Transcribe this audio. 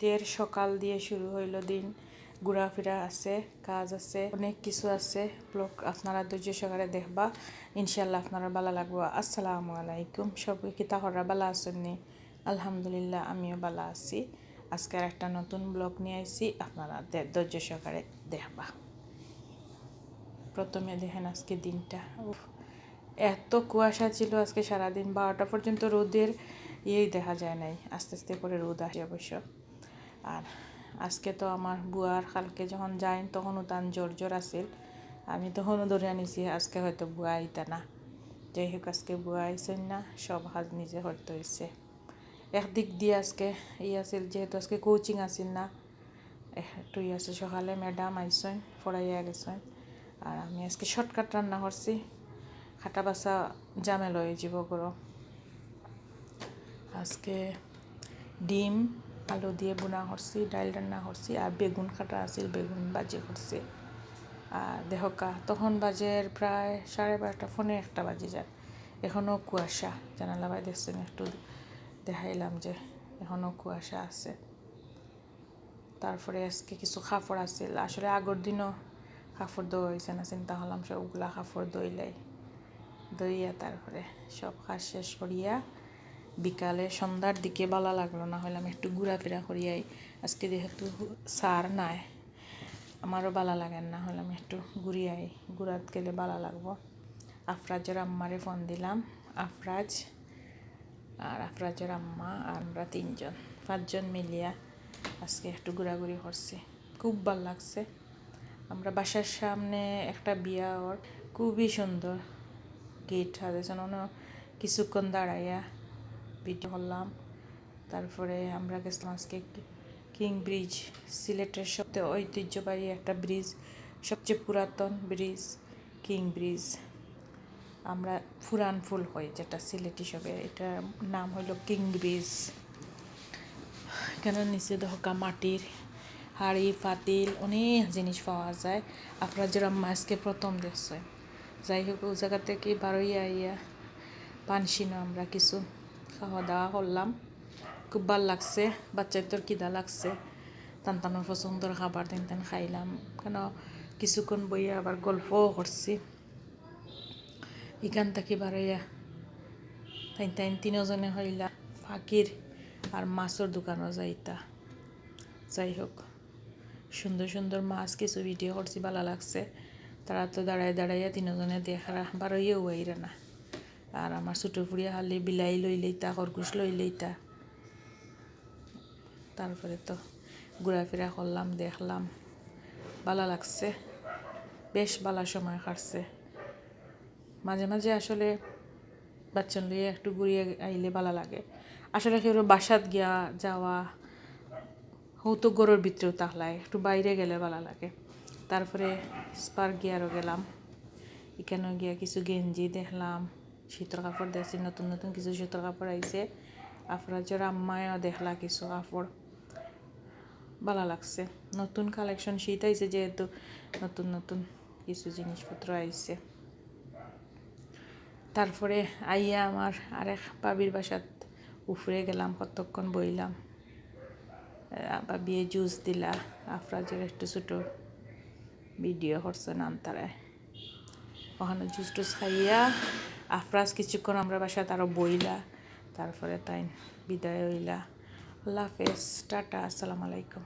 দের সকাল দিয়ে শুরু হইল দিন। ঘোরাফেরা আছে, কাজ আছে, অনেক কিছু আছে। ব্লগ আপনারা ধৈর্য সহকারে দেখবা। ইনশাল্লাহ আপনারা ভালো লাগবো। আসসালামু আলাইকুম। সবাই কি তাহরা ভালো আছেননি আলহামদুলিল্লাহ, আমিও ভালো আছি। আজকের একটা নতুন ব্লগ নিয়ে আইছি। আপনারা ধৈর্য সহকারে দেখবা। প্রথমে দেখেন আজকে দিনটা। এত কুয়াশা ছিল আজকে সারাদিন। বারোটা পর্যন্ত রোদের ইয়েই দেখা যায় নাই। আস্তে আস্তে করে রোদ আসে অবশ্য। আর আজকে তো আমার বুয়ার কালকে যখন যাই তখনও তান জোর জোর আছিল। আমি তখনও ধরে আনিছি, আজকে হয়তো বুয়া আইতা না। যাই হোক আজকে বুয়া আইসেন না, সব হাজ নিজে করতে হয়েছে একদিক দিয়ে আজকে ই আছিল, যেহেতু আজকে কোচিং আছিল না একটু ই আছে সকালে ম্যাডাম আইসেন, পড়াইয়া গেছেন আর আমি আজকে শর্টকাট রান্না করছি, খাটা বাসা জামে লয়ে যাব করো আজকে ডিম আলু দিয়ে বোনা করছি, ডাইল রান্না করছি আর বেগুন কাটা আছিল বেগুন বাজে করছি। আর দেহকা তখন বাজের প্রায় সাড়ে বারোটা, ফোনে একটা বাজে যায়। এখনও কুয়াশা, জানালা বাই দেখছেন একটু দেখাইলাম যে এখনও কুয়াশা আছে। তারপরে আজকে কিছু কাপড় আছিল আসলে আগের দিনও কাপড় দইছে না, চিন্তা করলাম সবগুলা কাপড় দইলাই দইয়া তারপরে সব কাজ শেষ করিয়া বিকালে সন্ধ্যার দিকে ভালো লাগল না হলে আমি একটু ঘোরাফেরা করিয়াই আজকে যেহেতু সার নাই, আমারও ভালো লাগে না হলে আমি একটু ঘুরিয়াই ঘুরাত গেলে ভালো লাগবো। আফরাজের আম্মারে ফোন দিলাম, আফরাজ আর আফরাজের আম্মা আর আমরা তিনজন, পাঁচজন মিলিয়া আজকে একটু ঘোরাঘুরি করছি। খুব ভালো লাগছে। আমরা বাসার সামনে একটা বিয়া ওর খুবই সুন্দর গেট হাজেছেন কিছুক্ষণ দাঁড়াইয়া ভিডিও করলাম। তারপরে আমরা গেছিলাম আজকে কিং ব্রিজ সিলেটের সবচেয়ে ঐতিহ্যবাহী একটা ব্রিজ, সবচেয়ে পুরাতন ব্রিজ, কিং ব্রিজ। আমরা ফুরান ফুল হই, যেটা সিলেট হিসাবে। এটার নাম হইল কিং ব্রিজ। এখানে নিচে ধকা মাটির হাড়ি পাতিল অনেক জিনিস পাওয়া যায়। আপনারা যেরকম মাছকে প্রথম দেখছে যাই হোক ও জায়গা থেকে বারোই আইয়া পানসিনো আমরা কিছু খাওয়া দাওয়া করলাম। খুব ভালো লাগছে, বাচ্চাদের কিদা লাগছে। টান টানোর পছন্দর খাবার তেন তেন খাইলাম। কেন, কিছুক্ষণ বইয়া আবার গল্পও করছি। এখান থেকে বারোইয়া তাই তাই তিনজনে হইলা ফাঁকির আর মাছের দোকানও যাইতা। যাই হোক, সুন্দর সুন্দর মাছ কিছু ভিডিও করছি, ভালো লাগছে। তারা তো দাঁড়ায় দাঁড়াইয়া তিনজনে দেখা বারোইও আইরা না। আর আমার ছোটো ফুড়িয়া হালি বিলাই লই লইতা খরগোশ লই লইতা তারপরে তো ঘোরাফেরা করলাম, দেখলাম। ভালো লাগছে, বেশ ভালো সময় কাটছে। মাঝে মাঝে আসলে বাচ্চা লইয়া একটু ঘুরিয়ে আইলে ভালো লাগে। আসলে কেউ বাসাত গিয়া যাওয়া হৌতো গরুর ভিতরেও তাহলায় একটু বাইরে গেলে ভালো লাগে। তারপরে স্পার্ক গিয়ারও গেলাম। এখানেও গিয়া কিছু গেঞ্জি দেখলাম। শীতল কাপড় দেখছি নতুন নতুন কিছু শীতল কাপড় আইছে আফরাজের আম্মায়ও দেখলা কিছু কাপড় ভালো লাগছে। নতুন কালেকশন শীত আইছে যেহেতু, নতুন নতুন কিছু জিনিসপত্র আইছে তারপরে আইয়া আমার আরেক বাবির বাসাত উফরে গেলাম কতক্ষণ বইলাম আবার বিয়ে জুস দিলা আফরাজের একটু ছোটো ভিডিও করছে নাম তারায় ওখানে জুস টুস খাইয়া আফরাজ কিছুক্ষণ আমরা বাসা তারও বইলা, তারপরে তাই বিদায় হইলা। আল্লাহ হাফেজ, টাটা, আসসালামু আলাইকুম।